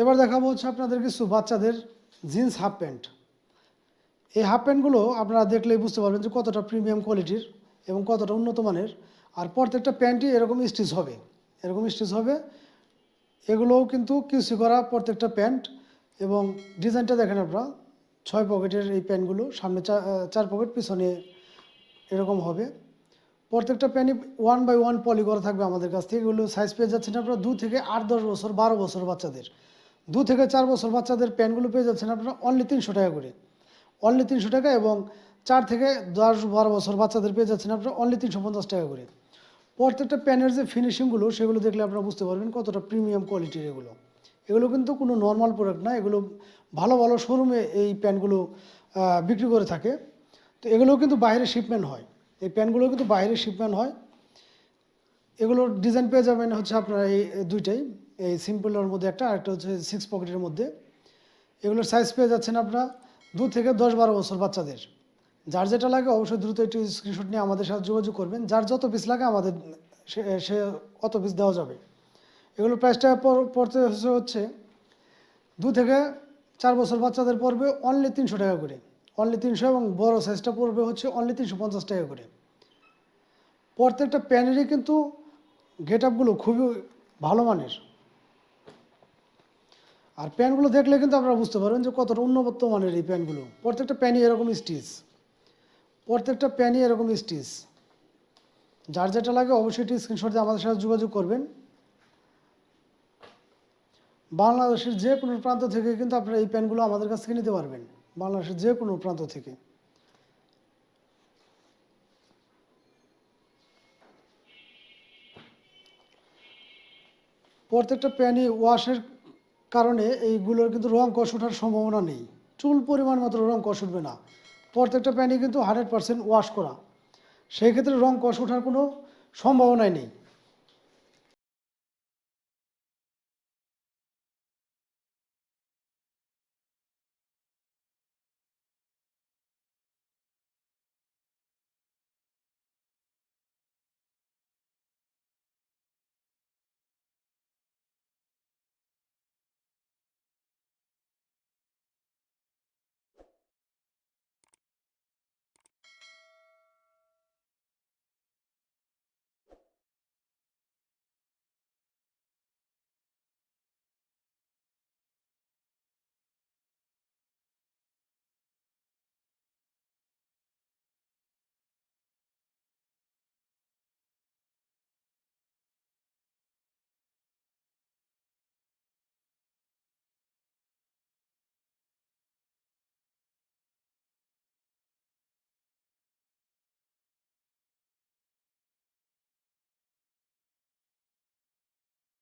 এবার দেখাবো হচ্ছে আপনাদের কিছু বাচ্চাদের জিন্স হাফ প্যান্ট। এই হাফ প্যান্টগুলো আপনারা দেখলেই বুঝতে পারবেন যে কতটা প্রিমিয়াম কোয়ালিটির এবং কতটা উন্নত মানের। আর প্রত্যেকটা প্যান্টই এরকম স্টিচ হবে, এরকম স্টিচ হবে। এগুলোও কিন্তু কিউসি করা প্রত্যেকটা প্যান্ট এবং ডিজাইনটা দেখেন আপনারা, ছয় পকেটের এই প্যান্টগুলো, সামনে চার পকেট, পিছনে এরকম হবে। প্রত্যেকটা প্যান্টই ওয়ান বাই ওয়ান পলি করা থাকবে আমাদের কাছ থেকে। এগুলো সাইজ পেয়ে যাচ্ছেন আপনারা দু থেকে আট, দশ বছর, বারো বছর বাচ্চাদের। দু থেকে চার বছর বাচ্চাদের প্যান্টগুলো পেয়ে যাচ্ছেন আপনারা অনলি তিনশো টাকা করে। অনলি তিনশো টাকা এবং চার থেকে দশ বারো বছর বাচ্চাদের পেয়ে যাচ্ছেন আপনারা অনলি তিনশো পঞ্চাশ টাকা করে। প্রত্যেকটা প্যানের যে ফিনিশিংগুলো সেগুলো দেখলে আপনারা বুঝতে পারবেন কতটা প্রিমিয়াম কোয়ালিটির এগুলো। এগুলো কিন্তু কোনো নর্মাল প্রোডাক্ট না, এগুলো ভালো ভালো শোরুমে এই প্যান্টগুলো বিক্রি করে থাকে। তো এগুলো কিন্তু বাইরে শিপমেন্ট হয়। এই প্যান্টগুলো কিন্তু বাইরে শিপমেন্ট হয়। এগুলোর ডিজাইন পেয়ে যাবেন হচ্ছে আপনারা এই দুইটাই। এই সিম্পলের মধ্যে একটা, আরেকটা হচ্ছে সিক্স পকেটের মধ্যে। এগুলোর সাইজ পেয়ে যাচ্ছেন আপনারা দু থেকে দশ বারো বছর বাচ্চাদের। যার যেটা লাগে অবশ্যই দ্রুত একটি স্ক্রিনশট নিয়ে আমাদের সাথে যোগাযোগ করবেন। যার যত পিস লাগে আমাদের, সে অত পিস দেওয়া যাবে। এগুলোর প্রাইসটা পর- পড়তে হচ্ছে দু থেকে চার বছর বাচ্চাদের পড়বে অনলি তিনশো টাকা করে। অনলি তিনশো এবং বড় সাইজটা পড়বে হচ্ছে অনলি তিনশো পঞ্চাশ টাকা করে। প্রত্যেকটা প্যানেরই কিন্তু গেট আপগুলো খুবই ভালো মানের। আর প্যান্টগুলো দেখলে কিন্তু আপনারা বুঝতে পারবেন যে কতটা উন্নত মানের এই প্যান্টগুলো। প্রত্যেকটা প্যানই এরকম স্টিচ প্রত্যেকটা প্যানই এরকম স্টিচ যার যেটা লাগে অবশ্যই একটি স্ক্রিনশট দিয়ে আমাদের সাথে যোগাযোগ করবেন। বাংলাদেশের যে কোনো প্রান্ত থেকে কিন্তু আপনারা এই প্যান্টগুলো আমাদের কাছ থেকে নিতে পারবেন। বাংলাদেশের যে কোনো প্রান্ত থেকে। প্রত্যেকটা প্যানই ওয়াশের কারণে এইগুলোর কিন্তু রং কষ ওঠার সম্ভাবনা নেই। চুল পরিমাণ মাত্র রং কষ উঠবে না। প্রত্যেকটা প্যান্টই কিন্তু হান্ড্রেড পারসেন্ট ওয়াশ করা। সেই ক্ষেত্রে রং কষ ওঠার কোনো সম্ভাবনাই নেই।